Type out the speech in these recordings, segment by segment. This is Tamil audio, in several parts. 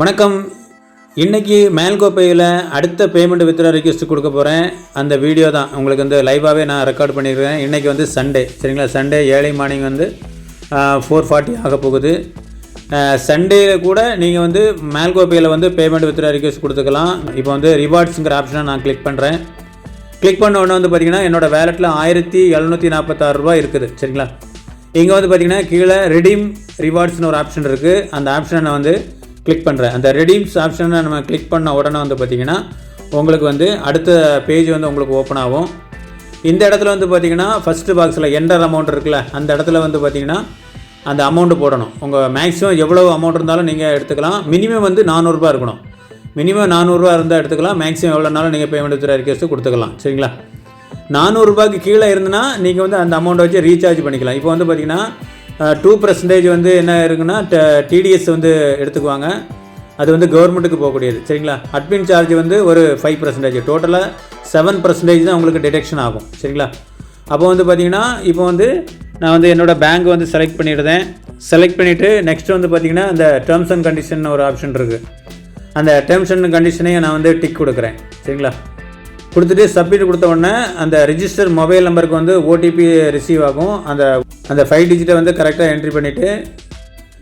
வணக்கம். இன்றைக்கி மேல்கோப்பையில் அடுத்த பேமெண்ட் வித்ரா ரிக்வெஸ்ட் கொடுக்க போகிறேன் அந்த வீடியோ தான். உங்களுக்கு வந்து லைவாகவே நான் ரெக்கார்ட் பண்ணியிருக்கேன் இன்றைக்கி வந்து சண்டே சரிங்களா? சண்டே ஏழை மார்னிங் வந்து ஃபோர் ஃபார்ட்டி ஆக போகுது. சண்டேயில் கூட நீங்கள் வந்து மேல்கோப்பையில் வந்து பேமெண்ட் வித்ரா ரிக்வெஸ்ட் கொடுத்துக்கலாம். இப்போ வந்து ரிவார்ட்ஸுங்கிற ஆப்ஷனை நான் கிளிக் பண்ணுறேன் கிளிக் பண்ண உடனே வந்து பார்த்தீங்கன்னா என்னோட வேலெட்டில் ஆயிரத்தி எழுநூற்றி நாற்பத்தாறு ரூபா இருக்குது. சரிங்களா? இங்கே வந்து பார்த்தீங்கன்னா கீழே ரிடீம் ரிவார்ட்ஸ்னு ஒரு ஆப்ஷன் இருக்குது அந்த ஆப்ஷனை நான் வந்து கிளிக் பண்ணுறேன் அந்த ரெடீம்ஸ் ஆப்ஷனை நம்ம கிளிக் பண்ண உடனே வந்து பார்த்தீங்கன்னா உங்களுக்கு வந்து அடுத்த பேஜ் வந்து உங்களுக்கு ஓப்பன் ஆகும். இந்த இடத்துல வந்து பார்த்தீங்கன்னா ஃபஸ்ட்டு பாக்ஸில் என்டர் அமௌண்ட் இருக்குல்ல அந்த இடத்துல வந்து பார்த்தீங்கன்னா அந்த அமௌண்ட்டு போடணும். உங்கள் மேக்ஸிமம் எவ்வளோ அமௌண்ட் இருந்தாலும் நீங்கள் எடுத்துக்கலாம். மினிமம் வந்து நானூறுரூபா இருக்கணும். மினிமம் நானூறுரூவா இருந்தால் எடுத்துக்கலாம். மேக்ஸிமம் எவ்வளோனாலும் நீங்கள் பேமெண்ட் வித்ரா ரிக்வஸ்ட்டு கொடுத்துக்கலாம். சரிங்களா? நானூறுரூபாய்க்கு கீழே இருந்துன்னா நீங்கள் வந்து அந்த அமௌண்ட்டை வச்சு ரீசார்ஜ் பண்ணிக்கலாம். இப்போ வந்து பார்த்தீங்கன்னா டூ பர்சன்டேஜ் வந்து என்ன இருக்குன்னா டிடிஎஸ் வந்து எடுத்துக்குவாங்க. அது வந்து கவர்மெண்ட்டுக்கு போகக்கூடியது சரிங்களா? அட்மின் சார்ஜ் வந்து ஒரு ஃபைவ் பர்சன்டேஜ் டோட்டலாக செவன் பர்சன்டேஜ் தான் உங்களுக்கு டிடெக்ஷன் ஆகும் சரிங்களா? அப்போ வந்து பார்த்தீங்கன்னா இப்போ வந்து நான் வந்து என்னோடய பேங்க் வந்து செலக்ட் பண்ணிடுறேன். செலக்ட் பண்ணிவிட்டு நெக்ஸ்ட் வந்து பார்த்தீங்கன்னா அந்த டேர்ம்ஸ் அண்ட் கண்டிஷன் ஒரு ஆப்ஷன் இருக்குது அந்த டேர்ம்ஸ் அண்ட் கண்டிஷனையும் நான் வந்து டிக் கொடுக்குறேன் சரிங்களா? கொடுத்துட்டு சப்மிட் கொடுத்த உடனே அந்த ரிஜிஸ்டர் மொபைல் நம்பருக்கு வந்து ஓடிபி ரிசீவ் ஆகும். அந்த அந்த ஃபைவ் டிஜிட்டை வந்து கரெக்டாக என்ட்ரி பண்ணிவிட்டு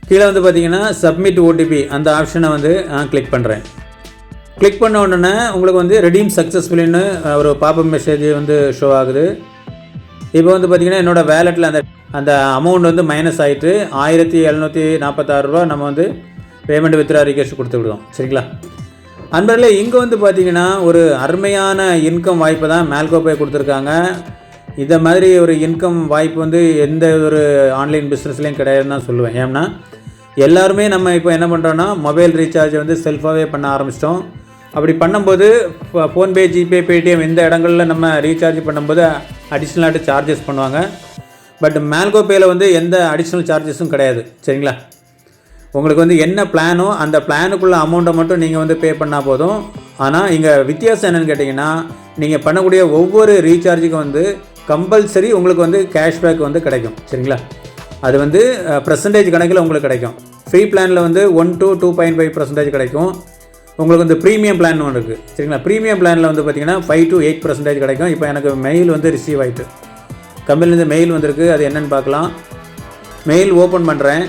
கீழே வந்து பார்த்தீங்கன்னா சப்மிட் ஓடிபி அந்த ஆப்ஷனை வந்து நான் கிளிக் பண்ணுறேன் கிளிக் பண்ண உடனே உங்களுக்கு வந்து ரெடீம் சக்ஸஸ்ஃபுல்லின்னு ஒரு பாப்பப் மெசேஜ் வந்து ஷோ ஆகுது. இப்போ வந்து பார்த்தீங்கன்னா என்னோடய வேலெட்டில் அந்த அந்த அமௌண்ட் வந்து மைனஸ் ஆகிட்டு ஆயிரத்தி எழுநூற்றி நாற்பத்தாறு ரூபா நம்ம வந்து பேமெண்ட் வித்ரா ரிக்வெஸ்ட் கொடுத்து விடுவோம் சரிங்களா? அன்பர்களே இங்கே வந்து பார்த்தீங்கன்னா ஒரு அருமையான இன்கம் வாய்ப்பை தான் மேல்கோப்பை கொடுத்துருக்காங்க. இதை மாதிரி ஒரு இன்கம் வாய்ப்பு வந்து எந்த ஒரு ஆன்லைன் பிஸ்னஸ்லேயும் கிடையாதுன்னு தான் சொல்லுவேன். ஏன்னா எல்லாருமே நம்ம இப்போ என்ன பண்ணுறோன்னா மொபைல் ரீசார்ஜ் வந்து செல்ஃபாகவே பண்ண ஆரம்பிச்சிட்டோம். அப்படி பண்ணும்போது ஃபோன்பே ஜிபே பேடிஎம் இந்த இடங்களில் நம்ம ரீசார்ஜ் பண்ணும்போது அடிஷ்னலாகிட்டு சார்ஜஸ் பண்ணுவாங்க. பட் மேல்கோப்பேயில் வந்து எந்த அடிஷ்னல் சார்ஜஸும் கிடையாது. சரிங்களா? உங்களுக்கு வந்து என்ன பிளானோ அந்த பிளானுக்குள்ள அமௌண்ட்டை மட்டும் நீங்கள் வந்து பே பண்ணால் போதும். ஆனால் இங்கே வித்தியாசம் என்னென்னு கேட்டிங்கன்னா நீங்கள் பண்ணக்கூடிய ஒவ்வொரு ரீசார்ஜுக்கும் வந்து கம்பல்சரி உங்களுக்கு வந்து கேஷ்பேக் வந்து கிடைக்கும். சரிங்களா? அது வந்து பர்சன்டேஜ் கணக்கில் உங்களுக்கு கிடைக்கும். ஃப்ரீ பிளானில் வந்து one to two point five percentage கிடைக்கும். உங்களுக்கு வந்து ப்ரீமியம் பிளான் ஒன்று இருக்குது சரிங்களா? ப்ரீமியம் பிளானில் வந்து பார்த்தீங்கன்னா ஃபைவ் டு எயிட் பர்சன்டேஜ் கிடைக்கும். இப்போ எனக்கு மெயில் வந்து ரிசீவ் ஆகிட்டு கம்பெனிலேருந்து மெயில் வந்திருக்கு. அது என்னென்னு பார்க்கலாம். மெயில் ஓப்பன் பண்ணுறேன்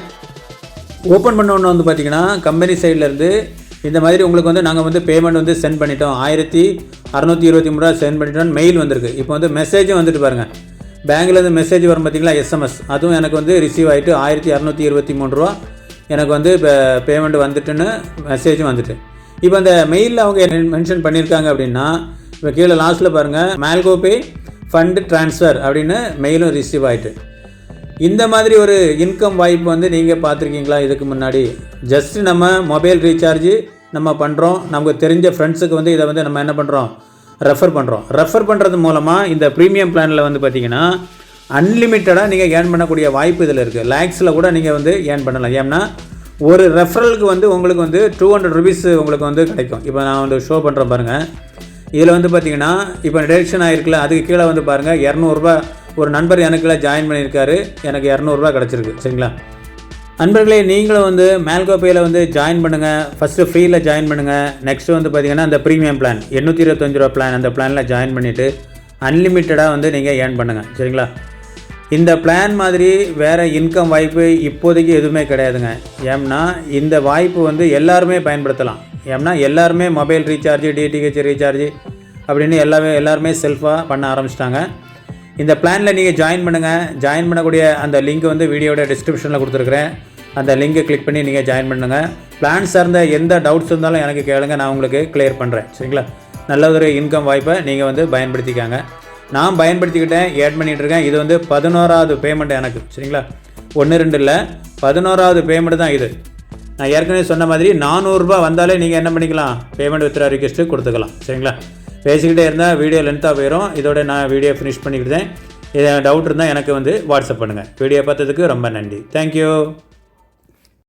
ஓப்பன் பண்ண ஒன்று வந்து பார்த்திங்கன்னா கம்பெனி சைட்லேருந்து இந்த மாதிரி உங்களுக்கு வந்து நாங்கள் வந்து பேமெண்ட் வந்து சென்ட் பண்ணிட்டோம். ஆயிரத்தி அறநூற்றி இருபத்தி மூணு ரூபா சென்ட் பண்ணிட்டோம்னு மெயில் வந்திருக்கு. இப்போ வந்து மெசேஜும் வந்துட்டு பாருங்கள் பேங்க்லேருந்து மெசேஜ் வரும் பார்த்தீங்களா எஸ்எம்எஸ் அதுவும் எனக்கு வந்து ரிசீவ் ஆகிட்டு ஆயிரத்தி அறநூற்றி இருபத்தி மூணு ரூபா எனக்கு வந்து இப்போ பேமெண்ட் வந்துட்டுன்னு மெசேஜும் வந்துட்டு. இப்போ அந்த மெயிலில் அவங்க மென்ஷன் பண்ணியிருக்காங்க அப்படின்னா இப்போ கீழே லாஸ்ட்டில் பாருங்கள் மேல்கோபே ஃபண்டு ட்ரான்ஸ்ஃபர் அப்படின்னு மெயிலும் ரிசீவ் ஆகிட்டு இந்த மாதிரி ஒரு இன்கம் வாய்ப்பு வந்து நீங்கள் பார்த்துருக்கீங்களா? இதுக்கு முன்னாடி. ஜஸ்ட் நம்ம மொபைல் ரீசார்ஜ் நம்ம பண்ணுறோம் நமக்கு தெரிஞ்ச ஃப்ரெண்ட்ஸுக்கு வந்து இதை வந்து நம்ம என்ன பண்ணுறோம் ரெஃபர் பண்ணுறோம் ரெஃபர் பண்ணுறது மூலமாக இந்த ப்ரீமியம் பிளானில் வந்து பார்த்தீங்கன்னா அன்லிமிட்டடாக நீங்கள் ஏர்ன் பண்ணக்கூடிய வாய்ப்பு இதில் இருக்குது லேக்ஸில் கூட நீங்கள் வந்து ஏர்ன் பண்ணலாம். ஏன்னா ஒரு ரெஃபரலுக்கு வந்து உங்களுக்கு வந்து டூ ஹண்ட்ரட் ருபீஸ் உங்களுக்கு வந்து கிடைக்கும். இப்போ நான் வந்து ஷோ பண்ணுறேன் பாருங்கள் இதில் வந்து பார்த்தீங்கன்னா இப்போ டிரெக்ஷன் ஆகிருக்குல்ல அதுக்கு கீழே வந்து பாருங்கள் இரநூறுபா ஒரு நண்பர் எனக்குள்ள ஜாயின் பண்ணியிருக்காரு. எனக்கு இரநூறுபா கிடச்சிருக்கு. சரிங்களா? நண்பர்களே நீங்களும் வந்து மேல்கோப்பையில் வந்து ஜாயின் பண்ணுங்கள் ஃபஸ்ட்டு ஃப்ரீயில் ஜாயின் பண்ணுங்கள் நெக்ஸ்ட்டு வந்து பார்த்தீங்கன்னா அந்த ப்ரீமியம் பிளான் எண்ணூற்றி இருபத்தஞ்சு ரூபா பிளான் அந்த பிளானில் ஜாயின் பண்ணிவிட்டு அன்லிமிட்டடாக வந்து நீங்கள் ஏர்ன் பண்ணுங்கள் சரிங்களா? இந்த பிளான் மாதிரி வேறு இன்கம் வாய்ப்பு இப்போதைக்கு எதுவுமே கிடையாதுங்க. ஏம்னா இந்த வாய்ப்பு வந்து எல்லாருமே பயன்படுத்தலாம். ஏம்னா எல்லாருமே மொபைல் ரீசார்ஜ் டிடிஹெச் ரீசார்ஜ் அப்படின்னு எல்லாமே எல்லாருமே செல்ஃபாக பண்ண ஆரம்பிச்சிட்டாங்க. இந்த பிளானில் நீங்கள் ஜாயின் பண்ணுங்கள் ஜாயின் பண்ணக்கூடிய அந்த லிங்க் வந்து வீடியோட டிஸ்கிரிப்ஷனில் கொடுத்துருக்குறேன். அந்த லிங்கை கிளிக் பண்ணி நீங்கள் ஜாயின் பண்ணுங்கள் பிளான் சார்ந்த எந்த டவுட்ஸ் இருந்தாலும் எனக்கு கேளுங்க. நான் உங்களுக்கு கிளியர் பண்ணுறேன் சரிங்களா? நல்ல ஒரு இன்கம் வாய்ப்பை நீங்கள் வந்து பயன்படுத்திக்காங்க. நான் பயன்படுத்திக்கிட்டேன். ஏட் பண்ணிகிட்ருக்கேன் இது வந்து பதினோராவது பேமெண்ட் எனக்கு. சரிங்களா? ஒன்று ரெண்டு இல்லை. பதினோராவது பேமெண்ட் தான் இது. நான் ஏற்கனவே சொன்ன மாதிரி நானூறுரூபா வந்தாலே நீங்கள் என்ன பண்ணிக்கலாம்? பேமெண்ட் வித்ரா ரிக்வெஸ்ட்டு கொடுத்துக்கலாம். சரிங்களா? பேசிக்கிட்டே இருந்தால் வீடியோ லென்த்தாக போயிடும் இதோட நான் வீடியோ ஃபினிஷ் பண்ணிக்கிட்டேன். இதை டவுட் இருந்தால் எனக்கு வந்து வாட்ஸ்அப் பண்ணுங்கள் வீடியோ பார்த்ததுக்கு ரொம்ப நன்றி. தேங்க்யூ